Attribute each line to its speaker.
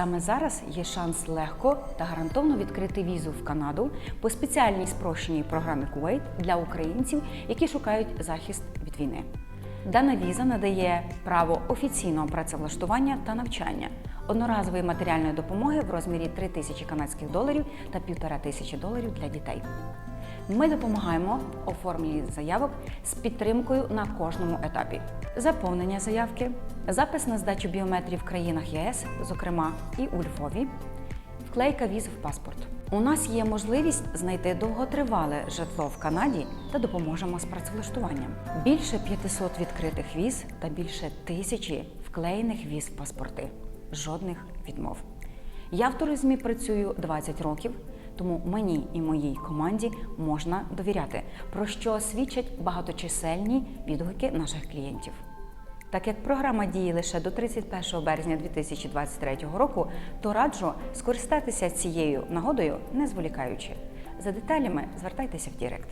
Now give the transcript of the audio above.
Speaker 1: Саме зараз є шанс легко та гарантовано відкрити візу в Канаду по спеціальній спрощеній програмі Kuwait для українців, які шукають захист від війни. Дана віза надає право офіційного працевлаштування та навчання, одноразової матеріальної допомоги в розмірі 3 тисячі канадських доларів та 1,5 тисячі доларів для дітей. Ми допомагаємо оформленні заявок з підтримкою на кожному етапі: заповнення заявки, запис на здачу біометрії в країнах ЄС, зокрема і у Львові, вклейка віз в паспорт. У нас є можливість знайти довготривале житло в Канаді та допоможемо з працевлаштуванням. Більше 500 відкритих віз та більше тисячі вклеєних віз в паспорти. Жодних відмов. Я в туризмі працюю 20 років, тому мені і моїй команді можна довіряти, про що свідчать багаточисельні відгуки наших клієнтів. Так як програма діє лише до 31 березня 2023 року, то раджу скористатися цією нагодою, не зволікаючи. За деталями звертайтеся в Дірект.